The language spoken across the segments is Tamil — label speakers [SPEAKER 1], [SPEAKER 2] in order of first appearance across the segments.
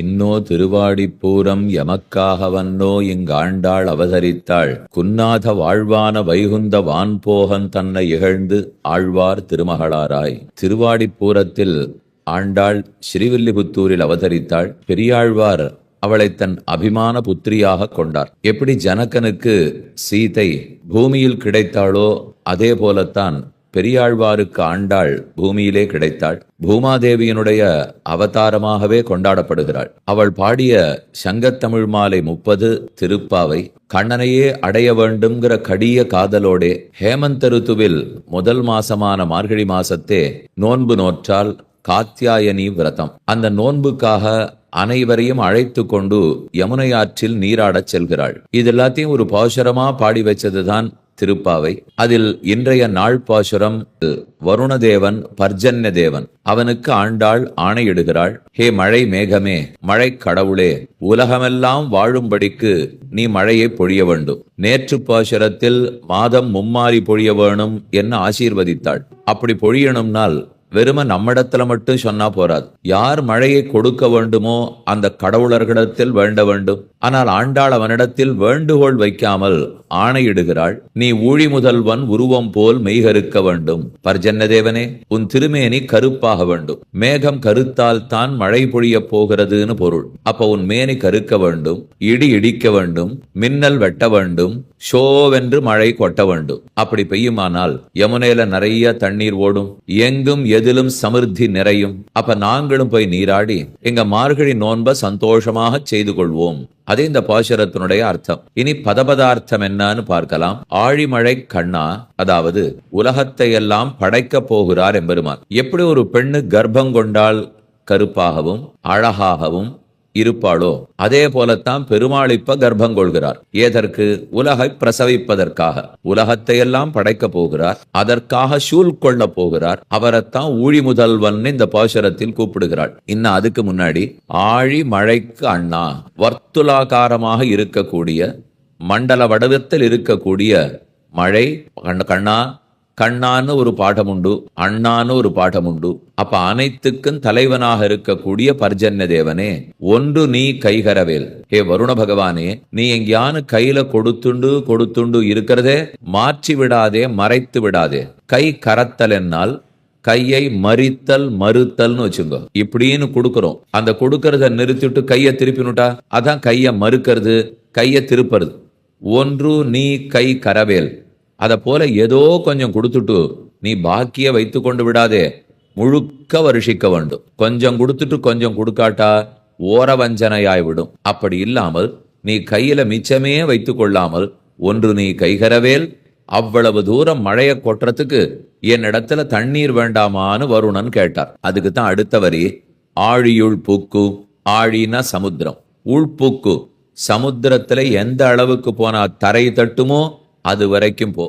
[SPEAKER 1] இன்னோ திருவாடிப்பூரம் எமக்காக வன்னோ இங்காண்டாள் அவதரித்தாள். குன்னாத வாழ்வான வைகுந்த வான்போகன் தன்னை இகழ்ந்து ஆழ்வார் திருமகளாராய். திருவாடிப்பூரத்தில் ஆண்டாள் ஸ்ரீவில்லிபுத்தூரில் அவதரித்தாள். பெரியாழ்வார் அவளை தன் அபிமான புத்திரியாக கொண்டார். எப்படி ஜனகனுக்கு சீதை பூமியில் கிடைத்தாளோ அதே போலத்தான் பெரியாழ்வாருக்கு ஆண்டாள் பூமியிலே கிடைத்தாள். பூமாதேவியினுடைய அவதாரமாகவே கொண்டாடப்படுகிறாள். அவள் பாடிய சங்கத்தமிழ் மாலை முப்பது திருப்பாவை கண்ணனையே அடைய வேண்டும்ங்கிற கடிய காதலோடே ஹேமந்த ருத்துவில் முதல் மாசமான மார்கழி மாசத்தே நோன்பு நோற்றால் காத்தியாயனி விரதம். அந்த நோன்புக்காக அனைவரையும் அழைத்து கொண்டு யமுனை ஆற்றில் நீராடச் செல்கிறாள். இது எல்லாத்தையும் ஒரு பாசுரமா பாடி வச்சதுதான் திருப்பாவை. அதில் இன்றைய நாள் பாசுரம் வருணதேவன் பர்ஜன்ய தேவன் அவனுக்கு ஆண்டாள் ஆணையிடுகிறாள். ஹே மழை மேகமே மழை கடவுளே உலகமெல்லாம் வாழும்படிக்கு நீ மழையை பொழிய வேண்டும். நேற்று பாசுரத்தில் மாதம் மும்மாறி பொழிய வேணும் என்ன ஆசீர்வதித்தாள். அப்படி பொழியணும்னால் வெறும நம்மிடத்துல மட்டும் சொன்னா போராது யார் மழையை கொடுக்க வேண்டுமோ அந்த கடவுளர்களிடத்தில் வேண்ட வேண்டும். ஆனால் ஆண்டாள் அவனிடத்தில் வேண்டுகோள் வைக்காமல் ஆணையிடுகிறாள். நீ ஊழி முதல்வன் உருவம் போல் மெய்கருக்க வேண்டும். பர்ஜன்னதேவனே உன் திருமேனி கருப்பாக வேண்டும். மேகம் கருத்தால் தான் மழை பொழிய போகிறதுன்னு பொருள். அப்ப உன் மேனி கருக்க வேண்டும். இடி இடிக்க வேண்டும். மின்னல் வெட்ட வேண்டும். ஷோவென்று மழை கொட்ட வேண்டும். அப்படி பெய்யுமானால் யமுனையில நிறைய தண்ணீர் ஓடும். எங்கும் எதிலும் சமிருத்தி நிறையும். அப்ப நாங்களும் போய் நீராடி எங்க மார்கழி நோன்ப சந்தோஷமாக செய்து கொள்வோம். அதே இந்த பாசுரத்தினுடைய அர்த்தம். இனி பதபதார்த்தம் என்னன்னு பார்க்கலாம். ஆழிமழை கண்ணா அதாவது உலகத்தை எல்லாம் படைக்கப் போகிறார் எம்பெருமான். எப்படி ஒரு பெண்ணு கர்ப்பம் கொண்டால் கருப்பாகவும் அழகாகவும் இருப்பாளோ? அதே போலத்தான் பெருமாள் இப்ப கர்ப்பம் கொள்கிறார். ஏதற்கு? உலகை பிரசவிப்பதற்காக. உலகத்தை எல்லாம் படைக்க போகிறார். அதற்காக சூழ் கொள்ள போகிறார். அவரைத்தான் ஊழி முதல்வன் இந்த பாசுரத்தில் கூப்பிடுகிறாள். இன்னும் அதுக்கு முன்னாடி ஆழி மழைக்கு அண்ணா வர்த்துலாகாரமாக இருக்கக்கூடிய மண்டல வடிவத்தில் இருக்கக்கூடிய மழை கண்ண- கண்ணா கண்ணான்னு ஒரு பாடம் உண்டு அண்ணான்னு ஒரு பாடம் உண்டு. அப்ப அனைத்துக்கும் தலைவனாக இருக்கக்கூடிய பர்ஜன்ய தேவனே ஒன்று நீ கைகரவேல். ஏ வருண பகவானே நீ எங்கேயானு கையில கொடுத்துண்டு கொடுத்துண்டு இருக்கிறதே மாற்றி விடாதே மறைத்து விடாதே. கை கரத்தல் என்னால் கையை மறித்தல் மறுத்தல்னு வச்சுங்க. இப்படின்னு கொடுக்கறோம். அந்த கொடுக்கறத நிறுத்திட்டு கையை திருப்பினுட்டா அதான் கையை மறுக்கிறது கையை திருப்புறது. ஒன்று நீ கை கரவேல். அதை போல ஏதோ கொஞ்சம் கொடுத்துட்டு நீ பாக்கிய வைத்து கொண்டு விடாதே. முழுக்க வருஷிக்க வேண்டும். கொஞ்சம் கொடுத்துட்டு கொஞ்சம் கொடுக்காட்டா ஓர வஞ்சனையாய் விடும். அப்படி இல்லாமல் நீ கையில மிச்சமே வைத்து கொள்ளாமல் ஒன்று நீ கைகரவேல். அவ்வளவு தூரம் மழைய கொட்டுறதுக்கு என் இடத்துல தண்ணீர் வேண்டாமான்னு வருணன் கேட்டார். அதுக்கு தான் அடுத்த வரி ஆழியுள் பூக்கு ஆழினா சமுத்திரம். உள்பூக்கு சமுத்திரத்துல எந்த அளவுக்கு போனா தரை தட்டுமோ அது வரைக்கும் போ.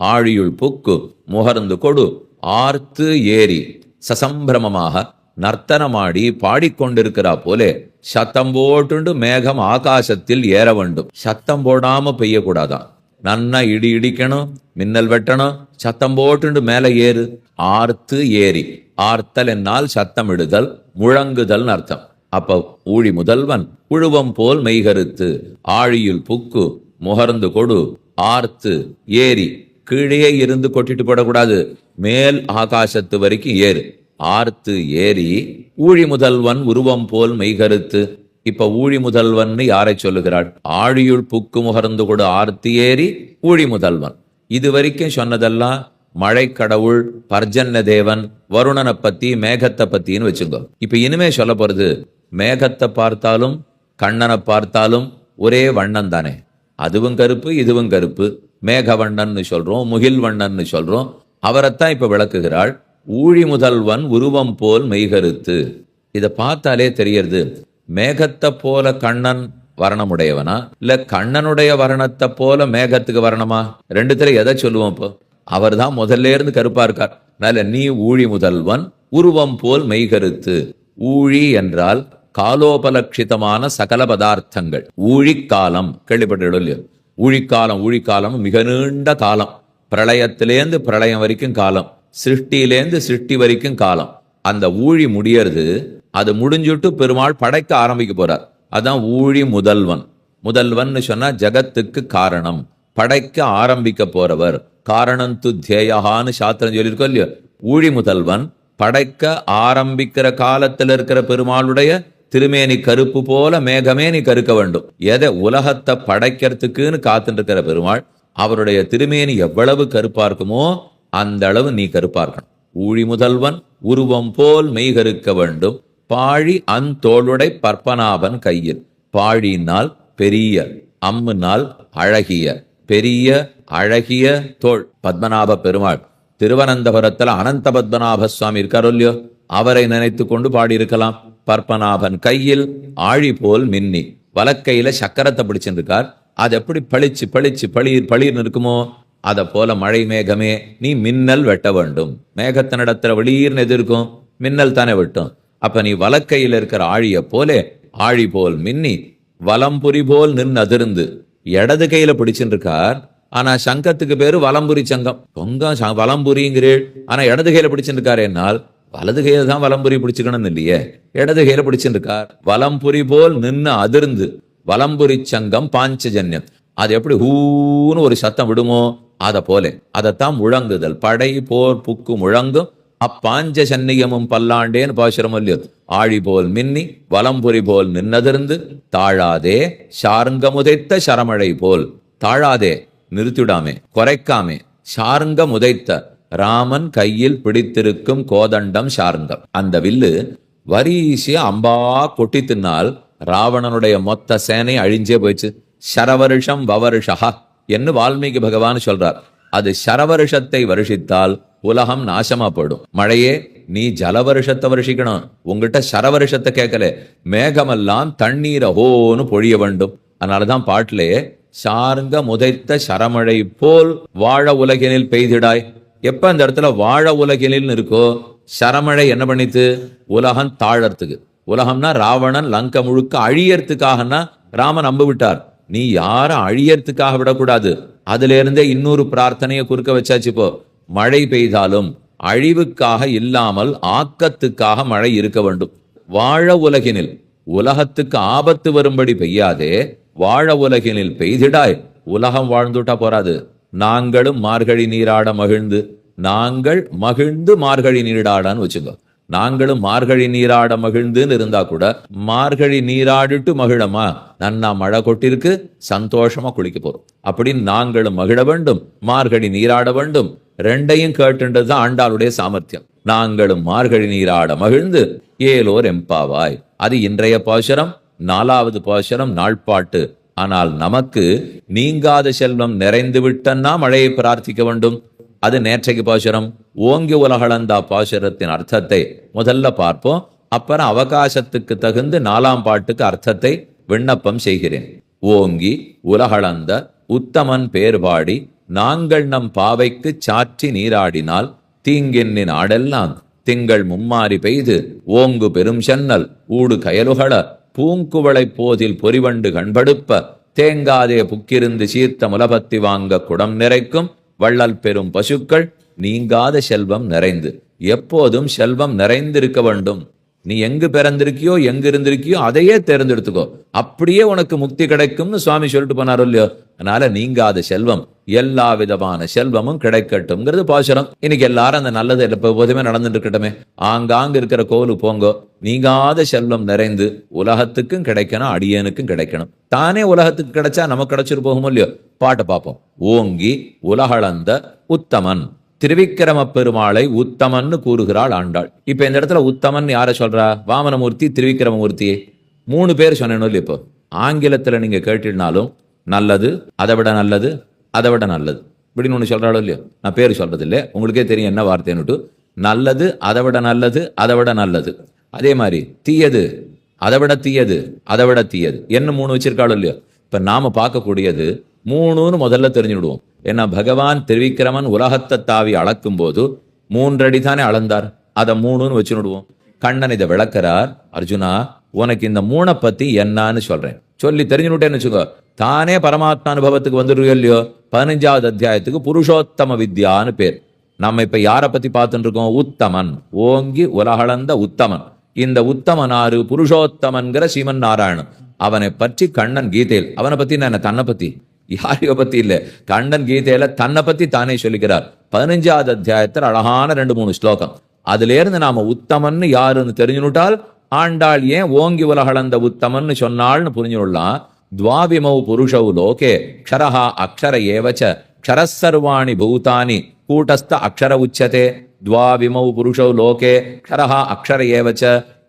[SPEAKER 1] ஆழியுள் புக்கு முகர்ந்து கொடு. ஆர்த்து ஏறி. சசம்பிரமமாக நர்த்தனமாடி பாடிக்கொண்டிருக்கிறா போலே சத்தம் போட்டுண்டு மேகம் ஆகாசத்தில் ஏற வேண்டும். சத்தம் போடாம பெய்யக்கூடாதான் நன்னா இடி இடிக்கணும் மின்னல் வெட்டணும் சத்தம் போட்டுண்டு மேலே ஏறு. ஆர்த்து ஏறி. ஆர்த்தல் என்னால் சத்தமிடுதல் முழங்குதல் அர்த்தம் அப்ப ஊழி முதல்வன் உழுவம் போல் மெய்கருத்து. ஆழியில் புக்கு முகர்ந்து கொடு. ஆர்த்து ஏறி கீழே இருந்து கொட்டிட்டு போடக்கூடாது. மேல் ஆகாசத்து வரைக்கும் ஏறு. ஆர்த்து ஏறி ஊழி முதல்வன் உருவம் போல் மெய்கருத்து. இப்ப ஊழி முதல்வன் யாரை சொல்லுகிறாள்? ஆழியுள் புக்கு முகர்ந்து கூட ஆர்த்து ஏறி ஊழி முதல்வன். இது வரைக்கும் சொன்னதெல்லாம் மழை கடவுள் பர்ஜன்ன தேவன் வருணனை பத்தி மேகத்தை பத்தின்னு வச்சுக்கோ. இப்ப இனிமே சொல்ல போறது மேகத்தை பார்த்தாலும் கண்ணனை பார்த்தாலும் ஒரே வண்ணம் தானே. அதுவும் கருப்பு இதுவும் கருப்பு. மேகவண்ணன்னு சொல்றோம் முகில் வண்ணன்னு சொல்றோம். அவரைத்தான் இப்ப விளக்குகிறாள். ஊழி முதல்வன் உருவம் போல் மெய்கருத்து. இதை பார்த்தாலே தெரியறது மேகத்தை போல கண்ணன் வர்ணமுடையவனா? இல்ல கண்ணனுடைய வர்ணத்தை போல மேகத்துக்கு வர்ணமா? ரெண்டுத்துல எதை சொல்லுவோம் இப்போ? அவர் தான் முதல்ல இருந்து கருப்பா இருக்கார். அதனால நீ ஊழி முதல்வன் உருவம் போல் மெய்கருத்து. ஊழி என்றால் காலோபலட்சிதமான சகல பதார்த்தங்கள். ஊழிக்காலம் கேள்விப்பட்டு இல்லையோ? ஊழிக்காலம் ஊழிக்காலம் மிக நீண்ட காலம். பிரளயத்திலேந்து பிரளயம் வரைக்கும் காலம். சிருஷ்டியிலேந்து சிருஷ்டி வரைக்கும் காலம். அந்த ஊழி முடியறது அது முடிஞ்சுட்டு பெருமாள் படைக்க ஆரம்பிக்க போறார். அதான் ஊழி முதல்வன். முதல்வன் சொன்னா ஜகத்துக்கு காரணம். படைக்க ஆரம்பிக்க போறவர் காரணம் து தேயகான்னு சாஸ்திரம் சொல்லியிருக்கோம் இல்லையோ? ஊழி முதல்வன் படைக்க ஆரம்பிக்கிற காலத்துல இருக்கிற பெருமாளுடைய திருமேனி கருப்பு போல மேகமே நீ கருக்க வேண்டும். எதை உலகத்தை படைக்கிறதுக்குன்னு காத்துட்டு இருக்கிற பெருமாள் அவருடைய திருமேனி எவ்வளவு கருப்பா இருக்குமோ அந்த அளவு நீ கருப்பா இருக்கணும் ஊழி முதல்வன் உருவம் போல் மெய்கருக்க வேண்டும். பாழி அந்தோளுடை பற்பனாபன் கையில். பாழினால் பெரிய அம்முனால் அழகிய பெரிய அழகிய தோள். பத்மநாப பெருமாள் திருவனந்தபுரத்துல அனந்த பத்மநாப சுவாமி இருக்காரோ இல்லையோ? அவரை நினைத்து கொண்டு பாடியிருக்கலாம். பற்பநாபன் கையில் ஆழி போல் மின்னி. வலக்கையில சக்கரத்தை பிடிச்சிருக்கார் அது எப்படி பளிச்சு பளிச்சு பளிர் பளிர்னு இருக்குமோ அதை போல மழை மேகமே நீ மின்னல் வெட்ட வேண்டும். மேகத்தினிடத்துல வெளியீர்னு எது இருக்கும்? மின்னல் தானே வெட்டும். அப்ப நீ வலக்கையில் இருக்கிற ஆழிய போலே ஆழி போல் மின்னி வலம்புரி போல் நின்று அதிர்ந்து இடது கையில பிடிச்சிருக்கார் ஆனா சங்கத்துக்கு பேரு வலம்புரி சங்கம். பொங்கம் ச- வலம்புரிங்கிறீள். ஆனா இடது கையில பிடிச்சிருக்காரு என்னால். வலது கையில தான் வலம்புரி பிடிச்சுக்கணும்னு இல்லையே? இடது கையில பிடிச்சிருக்கார். வலம்புரி போல் நின்று அதிர்ந்து. வலம்புரி சங்கம் பாஞ்சஜன்யம். அது எப்படி ஹூன்னு ஒரு சத்தம் விடுமோ? அத போல. அதைத்தான் முழங்குதல். படை போர் புக்கு முழங்கும். அப்பாஞ்ச சன்னியமும் பல்லாண்டேன்னு பாசுரம் இல்லையோ? ஆழி போல் மின்னி வலம்புரி போல் நின்னதிர்ந்து தாழாதே சாருங்கமுதைத்த சரமழை போல். தாழாதே நிறுத்திடாமே குறைக்காமே. சாருங்கமுதைத்த. ராமன் கையில் பிடித்திருக்கும் கோதண்டம் சார்ந்தம். அந்த வில்லு வரிசி அம்பா கொட்டி தின்னால் ராவணனுடைய மொத்த சேனை அழிஞ்சே போயிடுச்சு. சரவருஷம் வவருஷா என்று வால்மீகி பகவான் சொல்றார். அது சரவருஷத்தை வருஷித்தால் உலகம் நாசமா போயிடும். மழையே நீ ஜலவருஷத்தை வருஷிக்கணும். உங்ககிட்ட சரவருஷத்தை கேட்கல. மேகமெல்லாம் தண்ணீரை ஹோன்னு பொழிய வேண்டும். அதனாலதான் பாட்டிலே சார்ந்த முதைத்த சரமழை போல் வாழ உலகினில் பெய்திடாய். எப்போ அந்த இடத்துல வாழ உலகினில் இருக்கோ சரமழை என்ன பண்ணித்து? உலகம் தாழறதுக்கு. உலகம்னா ராவணன் லங்கை முழுக்க அழியறதுக்காகனா ராமன் நம்ப விட்டார். நீ யாரும் அழியறதுக்காக விடக்கூடாது. அதுல இருந்தே இன்னொரு பிரார்த்தனையை குறுக்க வச்சாச்சு இப்போ. மழை பெய்தாலும் அழிவுக்காக இல்லாமல் ஆக்கத்துக்காக மழை இருக்க வேண்டும். வாழ உலகினில் உலகத்துக்கு ஆபத்து வரும்படி பெய்யாதே வாழ உலகினில் பெய்திடாய். உலகம் வாழ்ந்துட்டா போறாது. நாங்களும் மார்கழி நீராட மகிழ்ந்து நாங்கள் மகிழ்ந்து மார்கழி நீராடான்னு வச்சுக்கோ. நாங்களும் மார்கழி நீராட மகிழ்ந்துன்னு இருந்தா கூட மார்கழி நீராடிட்டு மகிழமா? நன்னா மழை கொட்டிருக்கு சந்தோஷமா குளிக்க போறோம். அப்படின்னு நாங்களும் மகிழ வேண்டும் மார்கழி நீராட வேண்டும். ரெண்டையும் கேட்டுன்றது தான் ஆண்டாளுடைய சாமர்த்தியம். நாங்களும் மார்கழி நீராட மகிழ்ந்து ஏலோர் எம்பாவாய். அது இன்றைய பாசுரம் நாலாவது பாசுரம் நாள்பாட்டு. ஆனால் நமக்கு நீங்காத செல்வம் நிறைந்து விட்டன்னா மழையை பிரார்த்திக்க வேண்டும். அது நேற்றைக்கு பாசுரம் ஓங்கி உலகளந்தா பாசுரத்தின் அர்த்தத்தை முதல்ல பார்ப்போம். அப்புறம் அவகாசத்துக்கு தகுந்து நாலாம் பாட்டுக்கு அர்த்தத்தை விண்ணப்பம் செய்கிறேன். ஓங்கி உலகளந்த உத்தமன் பேர் பாடி நாங்கள் நம் பாவைக்கு சாற்றி நீராடினால் தீங்கென்னின் ஆடெல்லாம் திங்கள் மும்மாரி பெய்து ஓங்கு பெரும் சென்னல் ஊடு கயலுகள பூங்குவளைப் போதில் பொறிவண்டு கண்படுப்ப தேங்காதே புக்கிருந்து சீர்த்த முலபத்தி வாங்க குடம் நிறைக்கும் வள்ளல் பெறும் பசுக்கள் நீங்காத செல்வம் நிறைந்து. எப்போதும் செல்வம் நிறைந்திருக்க வேண்டும். நீ எங்கு பிறந்திருக்கியோ எங்கு இருந்திருக்கியோ அதையே தேர்ந்தெடுத்துக்கோ. அப்படியே உனக்கு முக்தி கிடைக்கும்னு சுவாமி சொல்லிட்டு போனாரோ இல்லையோ? அதனால நீங்காத செல்வம் எல்லா விதமான செல்வமும் கிடைக்கட்டும்ங்கிறது பாசுரம். இன்னைக்கு எல்லாரும் அந்த நல்லது எப்போதுமே நடந்துட்டு இருக்கட்டுமே ஆங்காங்க இருக்கிற கோவிலுக்கு போங்கோ. நீங்காத செல்வம் நிறைந்து உலகத்துக்கும் கிடைக்கணும் அடியனுக்கும் கிடைக்கணும். தானே உலகத்துக்கு கிடைச்சா நமக்கு கிடைச்சிட்டு போகுமோ இல்லையோ? பாட்டை பார்ப்போம் ஓங்கி உலகளந்த உத்தமன். திருவிக்கிரம பெருமாளை உத்தமன்னு கூறுகிறாள் ஆண்டாள். இப்ப இந்த இடத்துல உத்தமன் யார சொல்றா? வாமனமூர்த்தி திருவிக்கிரமமூர்த்தி. மூணு பேர் சொன்னேன்னு இப்போ? ஆங்கிலத்துல நீங்க கேட்டிருந்தாலும் நல்லது அதை விட நல்லது அதை விட நல்லது. இப்படின்னு ஒன்று சொல்கிறாளோ இல்லையோ? நான் பேர் சொல்றது இல்லை உங்களுக்கே தெரியும் என்ன வார்த்தைன்னுட்டு. நல்லது அதை விட நல்லது அதை விட நல்லது. அதே மாதிரி தீயது அதை விட தீயது அதை விட தீயது. என்ன மூணு வச்சிருக்காளோ இல்லையோ? இப்போ நாம் பார்க்கக்கூடியது மூணுன்னு முதல்ல தெரிஞ்சு விடுவோம் ஏன்னா பகவான் திருவிக்கிரமன் உலகத்தை தாவி அளக்கும் போது மூன்றடி தானே அளந்தார். அதை மூணுன்னு வச்சு விடுவோம் கண்ணன் இதை விளக்குறார் அர்ஜுனா உனக்கு இந்த மூணை பத்தி என்னன்னு சொல்றேன். சொல்லி தெரிஞ்சுட்டேன்னு வச்சுக்கோ. தானே பரமாத்மா அனுபவத்துக்கு வந்துடுறியோ இல்லையோ? பதினஞ்சாவது அத்தியாயத்துக்கு புருஷோத்தம வித்யான்னு பேர். நம்ம இப்ப யாரை பத்தி பார்த்துட்டு இருக்கோம் உத்தமன். ஓங்கி உலகளந்த உத்தமன். இந்த உத்தமனாரு புருஷோத்தமன்கிற சீமன் நாராயணன். அவனை பற்றி கண்ணன் கீதையில் அவனை பத்தி என்ன தன்னை பத்தி? யாரைய பத்தி இல்ல. கண்ணன் கீதையில தன்னை பத்தி தானே சொல்லிக்கிறார். பதினஞ்சாவது அத்தியாயத்தில் அழகான ரெண்டு மூணு ஸ்லோகம். அதிலேருந்து நாம உத்தமன்னு யாருன்னு தெரிஞ்சுனுட்டால் ஆண்டாள் ஏன் ஓங்கி உலகளந்த உத்தமன்னு சொன்னாள்னு புரிஞ்சுடலாம் துவாவிமௌ புருஷௌ லோகே க்ஷரஹா அக்ஷர ஏவச்ச க்ஷரசர்வாணி பூதானி கூட்டஸ்த அக்ஷர உச்சதே. துவாவிமௌ புருஷௌ லோகே க்ஷரஹா அக்ஷர ஏவச்ச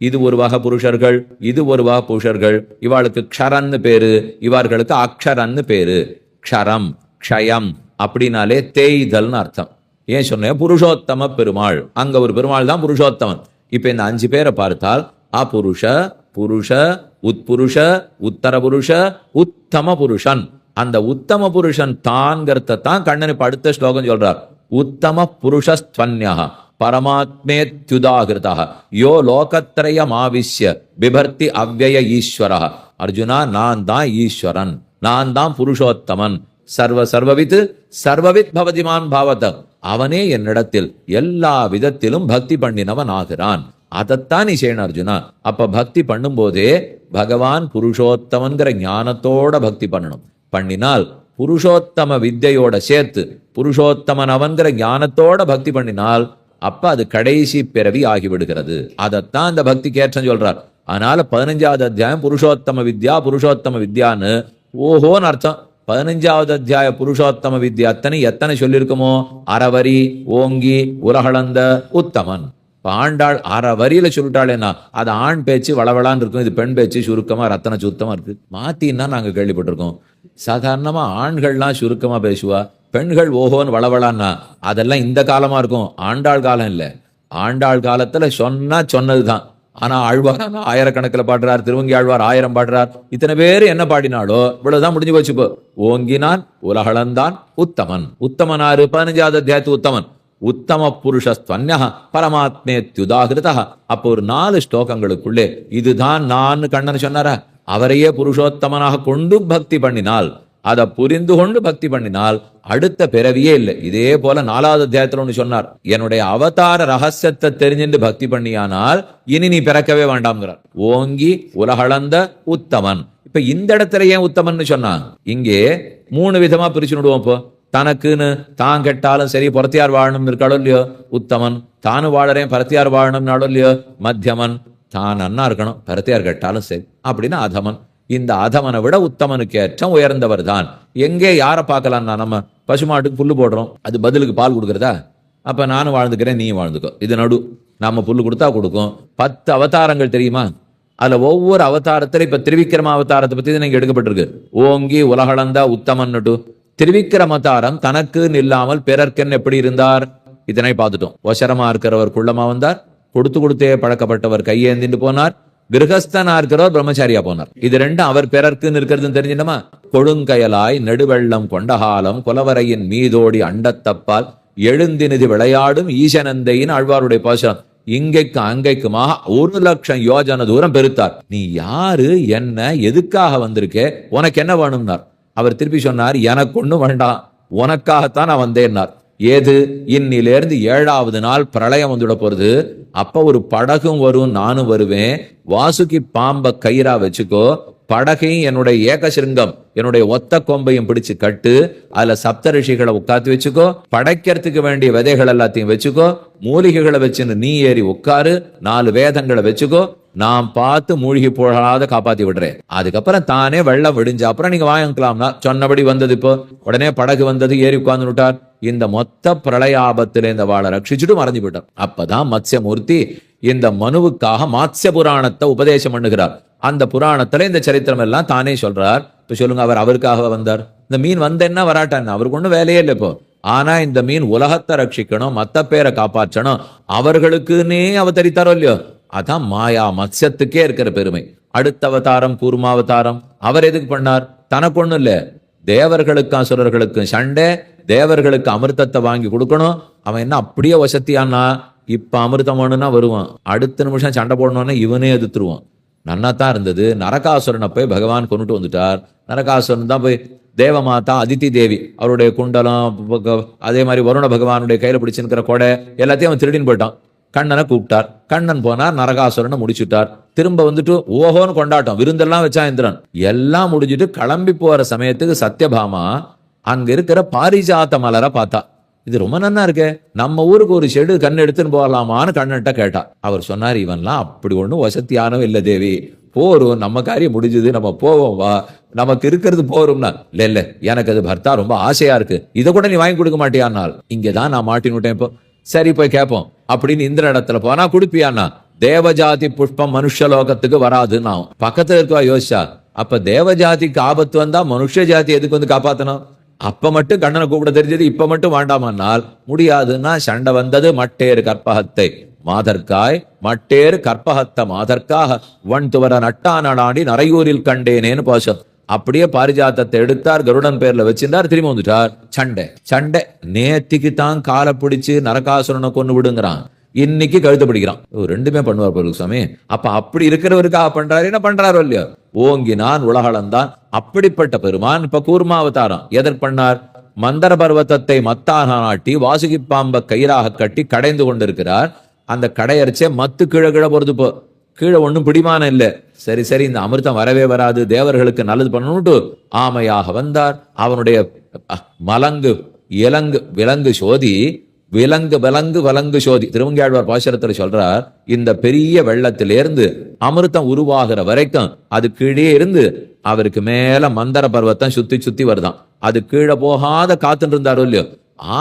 [SPEAKER 1] இது ஒரு வகை புருஷர்கள் இது ஒரு வகை புருஷர்கள். இவாளுக்கு க்ஷரன்னு பேரு இவர்களுக்கு அக்ஷரன்னு பேரு. க்ஷரம் க்ஷயம் அப்படின்னாலே தேய்தல்னு அர்த்தம். ஏன் சொன்னேன்? புருஷோத்தம பெருமாள். அங்க ஒரு பெருமாள் தான் புருஷோத்தமன். இப்ப இந்த அஞ்சு பேரை பார்த்தால் அபுருஷ புருஷ உட்புருஷ உத்தர புருஷ உத்தம புருஷன். அந்த உத்தம புருஷன் தான்கிறத தான் கண்ணன் இப்ப அடுத்த ஸ்லோகம் சொல்றார். உத்தம புருஷஸ்துவன்யா பரமாத்மேத்யுதாகிருதா யோ லோகத்ரயமாவிஷ்ய பிபர்த்தி அவ்வய ஈஸ்வரா அர்ஜுனா நான் தான் ஈஸ்வரன். நான் தான் புருஷோத்தமன். சர்வ சர்வவித் சர்வவித் பவதிமான் பாவத அவனே என்னிடத்தில் எல்லா விதத்திலும் பக்தி பண்ணினவன் ஆகிறான் அதைத்தான் நீ செய்யணும் அர்ஜுனா. அப்ப பக்தி பண்ணும்போதே பகவான் புருஷோத்தமன்கிற ஞானத்தோட பக்தி பண்ணணும். பண்ணினால் புருஷோத்தம வித்தையோட சேர்த்து புருஷோத்தமன் அவன்கிற ஞானத்தோட பக்தி பண்ணினால் அப்ப அது கடைசி பிறவி ஆகிவிடுகிறது. அதைத்தான் இந்த பக்தி ஏற்றம் சொல்றார். அதனால பதினஞ்சாவது அத்தியாயம் புருஷோத்தம வித்யா புருஷோத்தம வித்யான்னு ஓஹோன்னு அர்த்தம். பதினஞ்சாவது அத்தியாய புருஷோத்தம வித்யா அத்தனை எத்தனை சொல்லியிருக்குமோ? அறவரி ஓங்கி உலகளந்த உத்தமன். இப்போ ஆண்டாள் அரை வரியில சொல்லிட்டாளேன்னா அது ஆண் பேச்சு வளவளான்னு இருக்கும். இது பெண் பேச்சு சுருக்கமா ரத்தன சுத்தமா இருக்கு. மாத்தின்னா நாங்க கேள்விப்பட்டிருக்கோம். சாதாரணமா ஆண்கள்லாம் சுருக்கமா பேசுவா பெண்கள் ஓஹோன்னு வளவளான்னா அதெல்லாம் இந்த காலமா இருக்கும். ஆண்டாள் காலம் இல்ல. ஆண்டாள் காலத்துல சொன்னா சொன்னதுதான். ஆனா ஆழ்வார் ஆயிரக்கணக்கில் பாடுறார் திருவங்கி ஆழ்வார் ஆயிரம் பாடுறார். இத்தனை பேர் என்ன பாடினாலோ இவ்வளவுதான் முடிஞ்சு போச்சு இப்போ. ஓங்கினான் உலகளந்தான் உத்தமன். உத்தமனாரு பதினஞ்சாவது அத்தியாயத்து உத்தமன். உத்தம புருஷஸ்துவன்யா பரமாத்மேத்யுதாகிருதா. அப்போ ஒரு நாலு ஸ்லோகங்களுக்குள்ளே இதுதான் நான் கண்ணன் சொன்னாரா? அவரையே புருஷோத்தமனாக கொண்டு பக்தி பண்ணினால் அதை புரிந்து கொண்டு பக்தி பண்ணினால் அடுத்த பிறவியே இல்லை. இதே போல நாலாவது அத்தியாயத்துல ஒன்று சொன்னார். என்னுடைய அவதார ரகசியத்தை தெரிஞ்சுட்டு பக்தி பண்ணியானால் இனி நீ பிறக்கவே வேண்டாம்ங்கிறார். ஓங்கி உலகளந்த உத்தமன். இப்ப இந்த இடத்துல ஏன் உத்தமன்னு சொன்னான் இங்கே மூணு விதமா பிரிச்சு விடுவோம் இப்போ. தனக்குன்னு தான் கெட்டாலும் சரி புறத்தியார் வாழணும் இருக்காளோ இல்லையோ? உத்தமன். தானு வாழறேன் பரத்தியார் வாழணும்னாலும் இல்லையோ? மத்தியமன். தான் நன்னா இருக்கணும் பரத்தியார் கெட்டாலும் சரி. அப்படின்னு அதமன் இந்த அதமனை விட உத்தமனுக்கு ஏற்றம் உயர்ந்தவர் தான் எங்கே யாரை பார்க்கலாம்னா நம்ம பசுமாட்டுக்கு புல் போடுறோம். அது பதிலுக்கு பால் கொடுக்குறதா? அப்போ நானும் வாழ்ந்துக்கிறேன் நீயும் வாழ்ந்துக்கோ. இது நடு நம்ம புல் கொடுத்தா கொடுக்கும். பத்து அவதாரங்கள் தெரியுமா? அதில் ஒவ்வொரு அவதாரத்தில் இப்போ திருவிக்கிரம அவதாரத்தை பற்றி நீங்க எடுக்கப்பட்டிருக்கு. ஓங்கி உலகளந்தா உத்தமன்னுட்டு திருவிக்கிரமதாரம் தனக்குன்னு இல்லாமல் பிறர்க்கென்னு எப்படி இருந்தார்? இதனை பார்த்துட்டோம். ஒசரமா இருக்கிறவர் குள்ளமா வந்தார். கொடுத்து கொடுத்தே பழக்கப்பட்டவர் கையேந்திட்டு போனார். கிரகஸ்தனா இருக்கிறவர் பிரம்மச்சாரியா போனார். இது ரெண்டும் அவர் பிறர்க்குன்னு இருக்கிறதுன்னு தெரிஞ்சிட்டமா? கொடுங்கயலாய் நெடுவெள்ளம் கொண்டகாலம் குலவரையின் மீதோடி அண்டத்தப்பால் எழுந்தினிதி விளையாடும் ஈசனந்தையின் ஆழ்வாருடைய பாசனம் இங்கைக்கு அங்கைக்குமாக ஒரு லட்சம் யோஜன தூரம் பெருத்தார். நீ யாரு? என்ன? எதுக்காக வந்திருக்கே? உனக்கு என்ன வேணும்னார். அவர் திருப்பி சொன்னார் எனக்கு ஒன்றும் வேண்டாம். உனக்காகத்தான் நான் வந்தேன்னார். ஏது? இன்னிலேருந்து ஏழாவது நாள் பிரளயம் வந்துட போறது. அப்ப ஒரு படகும் வரும் நானும் வருவேன். வாசுகி பாம்ப கயிறா வச்சுக்கோ. படகையும் என்னுடைய ஏகசிருங்கம் என்னுடைய ஒத்த கொம்பையும் பிடிச்சு கட்டு அதுல சப்த ரிஷிகளை உட்காந்து வச்சுக்கோ. படைக்கிறதுக்கு வேண்டிய விதைகள் எல்லாத்தையும் வச்சுக்கோ. மூலிகைகளை வச்சுன்னு நீ ஏறி உட்காரு நாலு வேதங்களை வச்சுக்கோ. நான் பார்த்து மூழ்கி போகாத காப்பாத்தி விடுறேன். அதுக்கப்புறம் தானே வெள்ளம் விடிஞ்ச அப்புறம் நீங்க வாங்கிக்கலாம்னா சொன்னபடி வந்தது இப்போ. உடனே படகு வந்தது ஏறி உட்கார்ந்து விட்டார். இந்த மொத்த பிரளய ஆபத்துல இந்த வாழை ரட்சிச்சுட்டு மறைஞ்சு விட்டார் அப்பதான் மத்ஸ்யமூர்த்தி இந்த மனுவுக்காக மாத்ய புராணத்தை உபதேசம் பண்ணுகிறார். அந்த புராணத்துல இந்த சரித்திரம் எல்லாம் தானே சொல்றார். இப்ப சொல்லுங்க அவர் அவருக்காக வந்தார். இந்த மீன் வந்தேன்னா வராட்டான் அவருக்கு ஒண்ணும் வேலையே இல்லை இப்போ. ஆனா இந்த மீன் உலகத்தை ரட்சிக்கணும் மத்த பேரை காப்பாற்றணும் அவர்களுக்குன்னே அவதரித்தாரோ இல்லையோ? அதான் மாயா மத்ஸ்யத்துக்கே இருக்கிற பெருமை. அடுத்த அவதாரம் கூர்மாவதாரம் அவர் எதுக்கு பண்ணார்? தனக்கு ஒண்ணும் இல்ல. தேவர்களுக்கும் அசுரர்களுக்கும் சண்டை தேவர்களுக்கு அமிர்தத்தை வாங்கி கொடுக்கணும். அவன் என்ன அப்படியே வசத்தியானா இப்ப அமிர்தம் வேணும்னா வருவான். அடுத்த நிமிஷம் சண்டை போடணும்னா இவனே எதிர்த்துருவான். நன்னா தான் இருந்தது. நரகாசுரனை போய் பகவான் கொண்டுட்டு வந்துட்டார். நரகாசுரன் தான் போய் தேவமாதா அதித்தி தேவி அவருடைய குண்டலம் அதே மாதிரி வருண பகவானுடைய கையில பிடிச்சிருக்கிற கொடை எல்லாத்தையும் அவன் திருடின்னு போயிட்டான். கண்ணனை கூப்பிட்டார். கண்ணன் போனார் நரகாசுரனை முடிச்சுட்டார். திரும்ப வந்துட்டு ஓஹோன்னு கொண்டாட்டம். விருந்தெல்லாம் வச்சா இந்திரன். எல்லாம் முடிஞ்சிட்டு கிளம்பி போற சமயத்துக்கு சத்யபாமா அங்க இருக்கிற பாரிஜாத்த மலரை பார்த்தா. இது ரொம்ப நன்னா இருக்கே. நம்ம ஊருக்கு ஒரு செடு கண் எடுத்துன்னு போகலாமான்னு கண்ணன்ட்ட கேட்டா. அவர் சொன்னார் இவன்லாம் அப்படி ஒண்ணும் வசதியானவன் இல்ல தேவி. போரும் நம்ம காரியம் முடிஞ்சது நம்ம போவோம் வா. நமக்கு இருக்கிறது போறோம்னா இல்ல இல்ல எனக்கு அது பர்த்தா ரொம்ப ஆசையா இருக்கு. இதை கூட நீ வாங்கி கொடுக்க மாட்டியானால் இங்கதான் நான் மாட்டின்னு விட்டேன் இப்போ. சரி போய் கேட்போம் அப்படின்னு இந்திர இடத்துல போனா கொடுப்பியான்னா தேவஜாதி புஷ்பம் மனுஷலோகத்துக்கு வராது நான் பக்கத்துல இருக்கவா யோசிச்சா அப்ப தேவஜாதிக்கு ஆபத்து வந்தா மனுஷ ஜாதி எதுக்கு வந்து காப்பாத்தணும்? அப்ப மட்டும் கண்ணனை கூப்பிட தெரிஞ்சது இப்ப மட்டும் வேண்டாமன்னால் முடியாதுன்னா சண்டை வந்தது மட்டேறு கற்பகத்தை. மாதர்க்காய் மட்டேறு கற்பகத்த மாதர்க்காக வன் துவர நட்டானடாடி நரையூரில் கண்டேனேன்னு பாசம் அப்படியே பாரிஜாத்தத்தை எடுத்தார் கருடன் பேர்ல வச்சிருந்தார் திரும்பி வந்துட்டார். சண்டை சண்டை. நேத்திக்கு தான் காலை பிடிச்சு நரகாசுரனை கொண்டு விடுங்கிறான். இன்னைக்கு கழுத்து பிடிக்கிறான். ரெண்டுமே பண்ணுவார் பொருள் சாமி. அப்ப அப்படி இருக்கிறவருக்காக பண்றாரு என்ன பண்றாரோ இல்லையோ? ஓங்கினான் உலகளந்தான். அப்படிப்பட்ட பெருமான் இப்ப கூர்மாவதாரம். எதற்கு பண்ணார்? மந்தர பர்வத்தத்தை மத்தாக நாட்டி வாசுகி பாம்ப கயிறாக கட்டி கடைந்து கொண்டிருக்கிறார். அந்த கடையரிச்சே மத்து கிழ கிழ பொறுத்து கீழே ஒன்றும் பிடிமானம் இல்லை. சரி சரி இந்த அமிர்தம் வரவே வராது. தேவர்களுக்கு நல்லது பண்ணணும்ட்டு ஆமையாக வந்தார். அவனுடைய மலங்கு இலங்கு விலங்கு சோதி விலங்கு விலங்கு வலங்கு சோதி. திருவங்கியாழ்வார் பாசுரத்துல சொல்றார் இந்த பெரிய வெள்ளத்திலிருந்து அமிர்தம் உருவாகிற வரைக்கும் அது கீழே இருந்து அவருக்கு மேல மந்தர பர்வத்தம் சுத்தி சுத்தி வருதான். அது கீழே போகாத காத்துட்டு இருந்தாரோ இல்லையோ?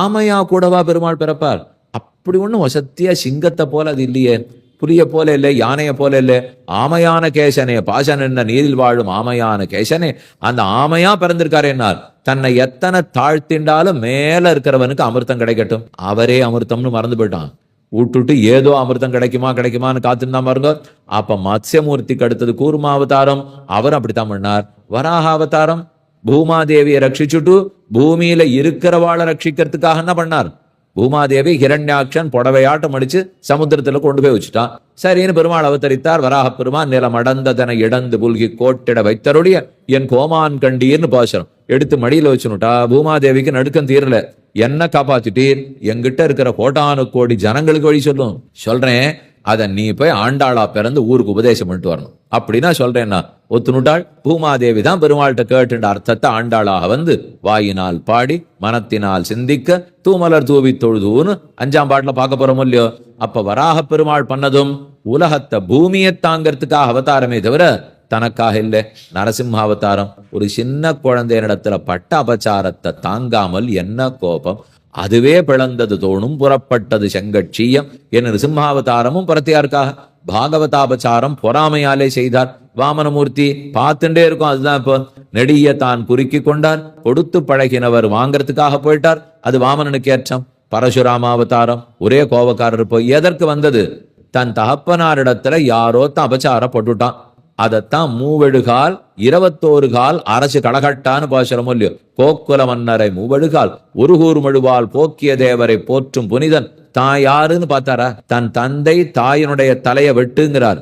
[SPEAKER 1] ஆமையா கூடவா பெருமாள் பிறப்பார்? அப்படி ஒண்ணும் வசத்தியா சிங்கத்தை போல அது இல்லையே. புரிய போல இல்லை யானையை போல இல்லை ஆமையான கேசனே பாசன் என்ன நீரில் வாழும் ஆமையான கேசனே அந்த ஆமையா பிறந்திருக்காரு என்னால். தன்னை எத்தனை தாழ்த்திண்டாலும் மேல இருக்கிறவனுக்கு அமிர்தம் கிடைக்கட்டும். அவரே அமிர்தம்னு மறந்து போயிட்டான். விட்டுட்டு ஏதோ அமிர்தம் கிடைக்குமா கிடைக்குமான்னு காத்திருந்தா பாருங்க. அப்ப மத்ஸ்யமூர்த்திக்கு அடுத்தது கூர்மா அவதாரம். அவர் அப்படித்தான் பண்ணார். வராக அவதாரம். பூமாதேவியை ரட்சிச்சுட்டு பூமியில இருக்கிறவாளை ரட்சிக்கிறதுக்காக என்ன பண்ணார். பூமாதேவி ஹிரண்யாட்சன் புடவையாட்டம் அடிச்சு சமுத்திரத்துல கொண்டு போய் வச்சுட்டான். சரின்னு பெருமாள் அவதரித்தார். வராக பெருமான் நிலம் அடந்ததனை இடந்து புல்கி கோட்டிட வைத்தருடைய என் கோமான் கண்டீர்னு பாசனம் எடுத்து மடியில வச்சுனுட்டா. பூமாதேவிக்கு நடுக்கம் தீரல. என்ன காப்பாத்திட்டீர்? எங்கிட்ட இருக்கிற கோட்டானு கோடி ஜனங்களுக்கு வழி சொல்லும். சொல்றேன். அதை நீ போய் ஆண்டாளா பிறந்து ஊருக்கு உபதேசம் பண்ணிட்டு வரணும். அப்படின்னா சொல்றேன்னா ஒத்துனுட்டாள் பூமாதேவி தான் பெருமாள்கிட்ட கேட்டுன்ற அர்த்தத்தை ஆண்டாளாக வந்து வாயினால் பாடி மனத்தினால் சிந்திக்க தூமலர் தூவி தொழுதுன்னு அஞ்சாம் பாட்டுல பார்க்க போறோம் இல்லையோ? அப்ப வராக பெருமாள் பண்ணதும் உலகத்தை பூமியை தாங்கிறதுக்காக அவதாரமே தவிர தனக்காக இல்லை. நரசிம்ம அவதாரம். ஒரு சின்ன குழந்தையினிடத்துல பட்ட அபச்சாரத்தை தாங்காமல் என்ன கோபம்? அதுவே பிளந்தது தோணும் புறப்பட்டது செங்கட்சியம். என் நிருசிம்மாவதாரமும் புறத்தியாருக்காக. பாகவதாபச்சாரம் பொறாமையாலே செய்தார். வாமனமூர்த்தி பார்த்துட்டே இருக்கும் அதுதான் இப்போ. நெடிய தான் குறுக்கி கொண்டார். கொடுத்து பழகினவர் வாங்கறதுக்காக போயிட்டார். அது வாமனனுக்கு ஏற்றம். பரசுராமாவதாரம். ஒரே கோபக்காரர் போய் எதற்கு வந்தது? தன் தகப்பனாரிடத்துல யாரோ தான் அபச்சாரப்பட்டுட்டான் அதைத்தான் மூவெடுகால் இருபத்தோரு கால் அரசு கடகட்டான்னு பாசுரம் இல்லையோ கோக்குல மன்னரை மூவெடுகால் ஒரு கூர் மழுவால் போக்கிய தேவரை போற்றும் புனிதன். தான் யாருன்னு பார்த்தாரா? தன் தந்தை தாயினுடைய தலையை வெட்டுங்கிறார்.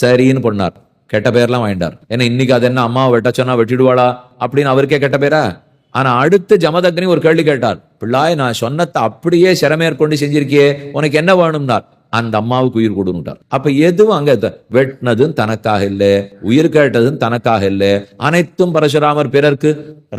[SPEAKER 1] சரின்னு பொண்ணார் கெட்ட பேர்லாம் வாங்கிட்டார். ஏன்னா இன்னைக்கு அது என்ன அம்மாவை வெட்ட சொன்னா வெட்டிடுவாளா? அப்படின்னு அவருக்கே கெட்ட பேரா? ஆனா அடுத்து ஜமதக்னி ஒரு கேள்வி கேட்டார். பிள்ளாய் நான் சொன்னத்தை அப்படியே சிறமேற்கொண்டு செஞ்சிருக்கியே உனக்கு என்ன வேணும்னார்? அந்த அம்மாவுக்கு உயிர் கொடுன்னுட்டார். அப்ப எதுவும் அங்க வெட்டினதும் தனக்காக இல்லை உயிர் கேட்டதும் தனக்காக இல்லை. அனைத்தும் பரசுராமர் பிறர்க்கு.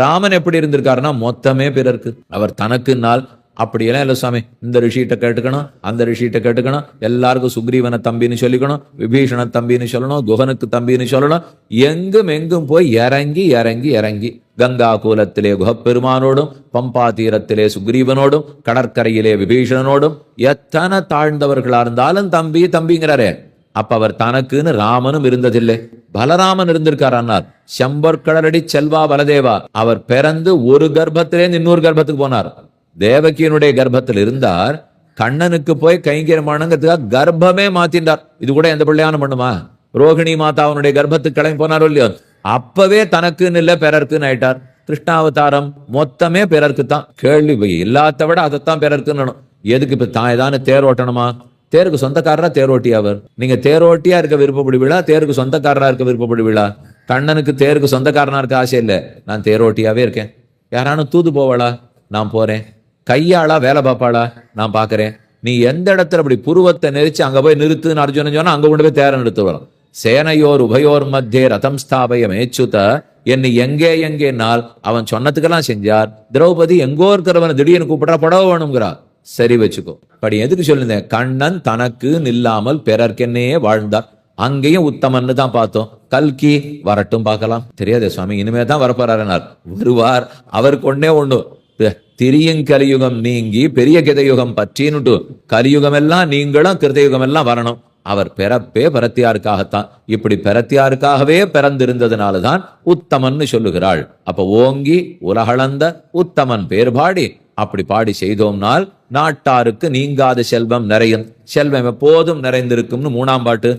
[SPEAKER 1] ராமன் எப்படி இருந்திருக்காருன்னா மொத்தமே பிறர்க்கு. அவர் தனக்குனால் அப்படியெல்லாம் இல்லை சுவாமி இந்த ரிஷிகிட்ட கேட்டுக்கணும் அந்த ரிஷிகிட்ட கேட்டுக்கணும் எல்லாருக்கும் சுக்ரீவனை தம்பின்னு சொல்லிக்கணும் விபீஷண தம்பின்னு சொல்லணும் குகனுக்கு தம்பின்னு சொல்லணும். எங்கும் எங்கும் போய் இறங்கி இறங்கி இறங்கி கங்கா கூலத்திலே குகப்பெருமானோடும் பம்பா தீரத்திலே சுக்ரீவனோடும் கடற்கரையிலே விபீஷணனோடும் எத்தனை தாழ்ந்தவர்களா இருந்தாலும் தம்பி தம்பிங்கிறாரே அப்ப அவர் தனக்குன்னு ராமனும் இருந்ததில்லை பலராமன் இருந்திருக்கார் செம்பொற்கடலடி செல்வா பலதேவா அவர் பிறந்து ஒரு கர்ப்பத்திலே இன்னொரு கர்ப்பத்துக்கு போனார் தேவகியனுடைய கர்ப்பத்தில் இருந்தார் கண்ணனுக்கு போய் கைங்கரியமானங்கிறதுக்காக கர்ப்பமே மாத்தின்றார் இது கூட எந்த பிள்ளையான பண்ணுமா ரோகிணி மாதாவுடைய கர்ப்பத்துக்கு கிளம்பி போனாரோ இல்லையோ அப்பவே தனக்குன்னு இல்லை பிறருக்குன்னு ஆயிட்டார். கிருஷ்ணாவதாரம் மொத்தமே பிறருக்கு தான் கேள்வி இல்லாத விட அதைத்தான் பிறருக்குன்னு எதுக்கு இப்ப தான் ஏதானு தேர் ஓட்டணுமா? தேருக்கு சொந்தக்காரரா தேரோட்டி அவர்? நீங்க தேரோட்டியா இருக்க விருப்பப்படுவீளா தேருக்கு சொந்தக்காரரா இருக்க விருப்பப்படுவீளா கண்ணனுக்கு தேருக்கு சொந்தக்காரனா இருக்க ஆசை இல்லை. நான் தேரோட்டியாவே இருக்கேன். யாரானும் தூது போவாளா? நான் போறேன். கையாளா வேலை பார்ப்பாளா? நான் பார்க்கறேன் நீ எந்த இடத்துல அப்படி புருவத்தை நெரிச்சு அங்க போய் நிறுத்துன்னு அர்ஜுனன் சொன்னா அங்க கொண்டு போய் தேர நிறுத்துவர் சேனையோர் உபயோர் மத்தியே ரதம் ஸ்தாபய மேச்சுத. என்னை எங்கே எங்கேனால் அவன் சொன்னதுக்கெல்லாம் செஞ்சார். திரௌபதி எங்கோ இருக்கிறவனை திடீர்னு கூப்பிடுறா புடவை வேணுங்கிறா சரி வச்சுக்கோ. படி எதுக்கு சொல்லியிருந்தேன்? கண்ணன் தனக்கு நில்லாமல் பிறர்க்கென்னே வாழ்ந்தார். அங்கேயும் உத்தமன்னு தான் பார்த்தோம். கல்கி வரட்டும் பார்க்கலாம். தெரியாது சுவாமி இனிமே தான் வரப்போறாருனார் வருவார். அவருக்கு ஒன்னே ஒண்ணு திரியும் கலியுகம் நீங்கி பெரிய கிதயுகம் பற்றின்னுட்டு கலியுகம் எல்லாம் நீங்களும் கிருதயுகம் எல்லாம் வரணும். அவர் பிறப்பே பரத்தியாருக்காகத்தான் இப்படி பரத்தியாருக்காகவே பிறந்திருந்ததுனாலதான் உத்தமன்னு சொல்லுகிறாள். அப்ப ஓங்கி உலகளந்த உத்தமன் பேர் பாடி அப்படி பாடி செய்தோம்னால் நாட்டாருக்கு நீங்காத செல்வம் நிறையும். செல்வம் எப்போதும் நிறைந்திருக்கும்னு மூணாம் பாட்டு.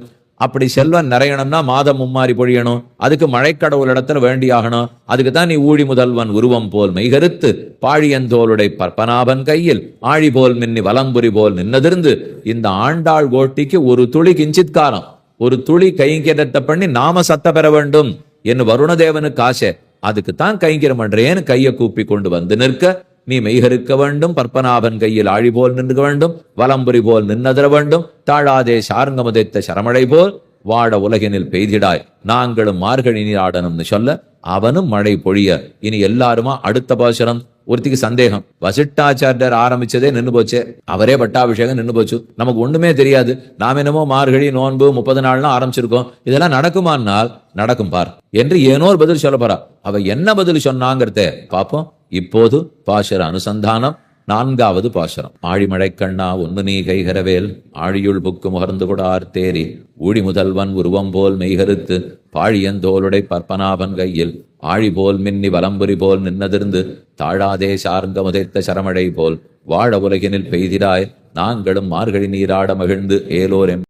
[SPEAKER 1] அப்படி செல்வம் நிறையணும்னா மாதம் மும்மாறி பொழியணும். அதுக்கு மழைக்கடவுள் இடத்துல வேண்டியாகணும் அதுக்கு தான் நீ ஊழி முதல்வன் உருவம் போல் மெய்கருத்து. பாழியந்தோளுடை பற்பனாபன் கையில் ஆழி போல் மின்னி வலம்புரி போல் நின்னதிருந்து இந்த ஆண்டாள் கோட்டிக்கு ஒரு துளி கிஞ்சித்காரம். ஒரு துளி கைங்கரத்தை பண்ணி நாம சத்த பெற வேண்டும். என்று வருணதேவனுக்கு ஆசை. அதுக்கு தான் கைங்கரம் பண்றேன்னு கையை கூப்பி கொண்டு வந்து நிற்க. நீ மெய்கருக்க வேண்டும் பற்பனாபன் கையில் ஆழி போல் நின்று வேண்டும் வலம்புரி போல் நின்னதர வேண்டும் தாழாதே சார்ங்கமுதைத்த சரமழை போல் வாட உலகினில் பெய்திடாய். நாங்களும் மார்கழி நீராடணும்னு சொல்ல அவனும் மழை பொழிய இனி எல்லாருமா அடுத்த பாசனம் ஒருத்திக்கு சந்தேகம். வசிட்டாச்சாரியர் ஆரம்பிச்சதே நின்னு போச்சு. அவரே பட்டாபிஷேகம் நின்னு போச்சு. நமக்கு ஒண்ணுமே தெரியாது. நாம் என்னமோ மார்கழி நோன்பு முப்பது நாள்லாம் ஆரம்பிச்சிருக்கோம். இதெல்லாம் நடக்குமானால் நடக்கும் பார். என்று ஏனோ ஒரு பதில் சொல்ல போறா. அவ என்ன பதில் சொன்னாங்கிறத பாப்போம். இப்போது பாசுர அனுசந்தானம். நான்காவது பாசுரம் ஆழிமழை கண்ணா ஒன்று நீ கைகரவேல் ஆழியுள் புக்கு முகர்ந்து கொடார் தேரி ஊழி முதல்வன் உருவம் போல் மெய்கருத்து பாழியந்தோளுடை பற்பனாபன் கையில் ஆழி போல் மின்னி வலம்புரி போல் நின்னதிர்ந்து தாழாதே சார்ந்த முதைத்த சரமழை போல் வாழ உலகினில் பெய்திராய் நாங்களும் மார்கழி நீராட மகிழ்ந்து ஏலோர் எம்